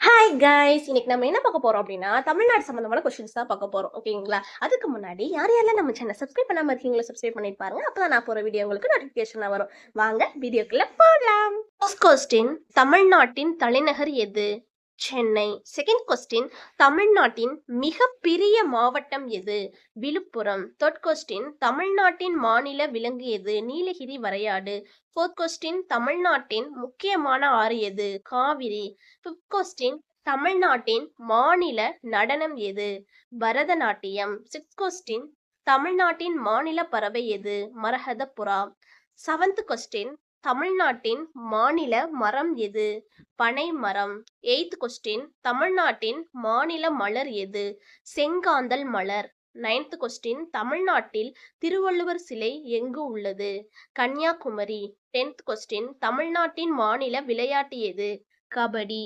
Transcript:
Hi guys இன்னைக்கு நம்ம என்ன பார்க்க போறோம் அப்படின்னா தமிழ்நாடு சம்பந்தமான கொஸ்டின்ஸ் தான் பார்க்க போறோம். ஓகேங்களா அதுக்கு முன்னாடி யார் யாரெல்லாம் நம்ம சேனல் சப்ஸ்கிரைப் பண்ணாம இருக்கீங்களோ சப்ஸ்கிரைப் பண்ணிட்டு பாருங்க. அப்பதான் நான் போற வீடியோ உங்களுக்கு நோட்டிபிகேஷன் வரும். வாங்க வீடியோக்குள்ள போகலாம் கொஸ்டின் தமிழ்நாட்டின் தலைநகர் எது? சென்னை. செகண்ட் கொஸ்டின் தமிழ்நாட்டின் மிகப்பெரிய மாவட்டம் எது? விழுப்புரம். தேர்ட் கொஸ்டின் தமிழ்நாட்டின் மாநில விலங்கு எது? நீலகிரி வரையாடு. ஃபோர்த் கொஸ்டின் தமிழ்நாட்டின் முக்கியமான ஆறு எது? காவிரி. ஃபிஃப்த் கொஸ்டின் தமிழ்நாட்டின் மாநில நடனம் எது? பரதநாட்டியம். சிக்ஸ்த் கொஸ்டின் தமிழ்நாட்டின் மாநில பறவை எது? மரகத புறா செவன்த் கொஸ்டின் தமிழ்நாட்டின் மாநில மரம் எது? பனை மரம் எய்த் கொஸ்டின் தமிழ்நாட்டின் மாநில மலர் எது? செங்காந்தல் மலர். நைன்த் கொஸ்டின் தமிழ்நாட்டில் திருவள்ளுவர் சிலை எங்கு உள்ளது? கன்னியாகுமரி. டென்த் கொஸ்டின் தமிழ்நாட்டின் மாநில விளையாட்டு எது? கபடி.